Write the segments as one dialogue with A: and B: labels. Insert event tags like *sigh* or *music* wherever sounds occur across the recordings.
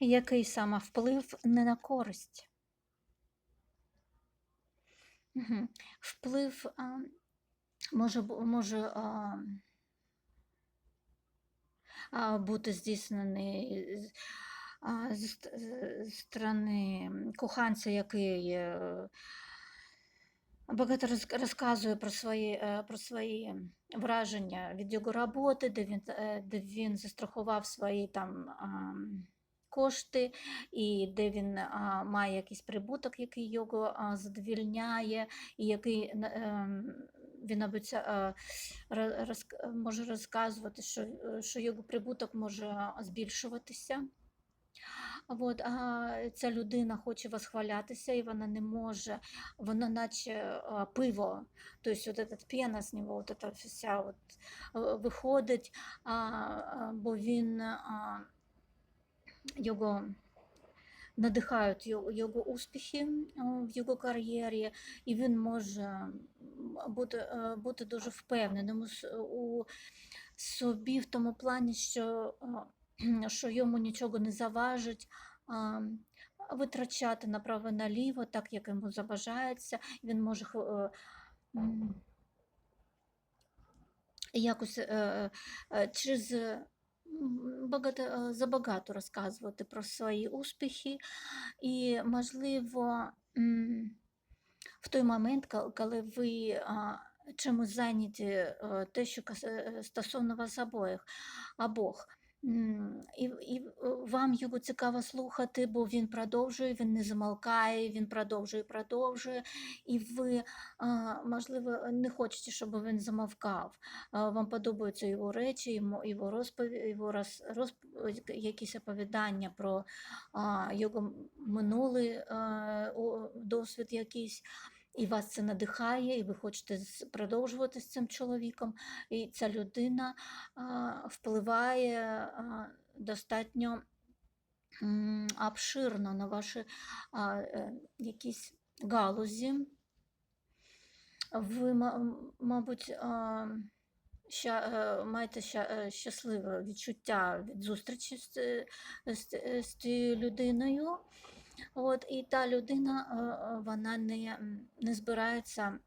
A: Який саме вплив не на користь? Вплив а, може, може а, а, бути здійснений з- а, ст- з сторони коханця, який е, багато роз- розказує про свої, е, про свої враження від його роботи, де він, е, де він застрахував свої там. Кошти, і де він має якийсь прибуток, який його задовільняє, і який ем, він обіця, а, ро- може розказувати, що, е, що його прибуток може збільшуватися. От, а ця людина хоче восхвалятися, і вона не може, вона наче пиво, тобто от этот пена з нього, от вся от, е, виходить, а, бо він а, його надихають його, успіхи в його кар'єрі, і він може бути, е, бути дуже впевненим у собі в тому плані, що, *clears throat* що йому нічого не заважить. Витрачати направо-наліво, так як йому забажається, він може е, якось е, е, через е, багато, забагато розказувати про свої успіхи, і, можливо, в той момент, коли ви чимось зайняті, е, те, що е, стосовно вас обох. І, і вам його цікаво слухати, бо він продовжує, він не замолкає, він продовжує, продовжує, і ви, можливо, не хочете, щоб він замовкав. Вам подобаються його речі, його розповіді, його роз, розп- якісь оповідання про його минулий е, досвід якийсь. І вас це надихає, і ви хочете з- продовжувати з цим чоловіком. І ця людина впливає достатньо обширно на ваші е, якісь галузі. Ви, ма- мабуть, ща, е, маєте ща, е, щасливе відчуття від зустрічі з, ц- з, з цією людиною. От, і та людина е, е, вона не, не збирається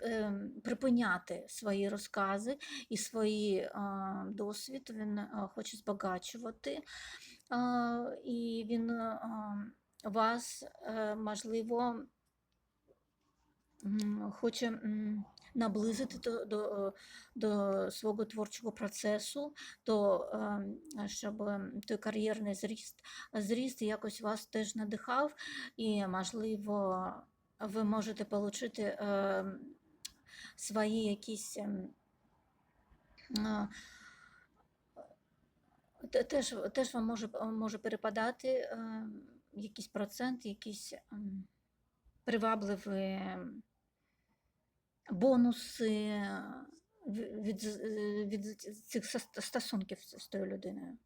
A: ем, припиняти свої розкази і свої е, досвід. Він е, хоче збагачувати, е, і він е, вас, е, можливо, хоче наблизити до, до, до свого творчого процесу, до, е, щоб ем, той кар'єрний зріст, зріст якось вас теж надихав, і, можливо, ви можете отримати е, свої якісь. ем, те- Теж, теж вам може, може перепадати е, якийсь процент, якісь ем, привабливі ем, бонуси е, від, з- від цих стосунків з тою людиною.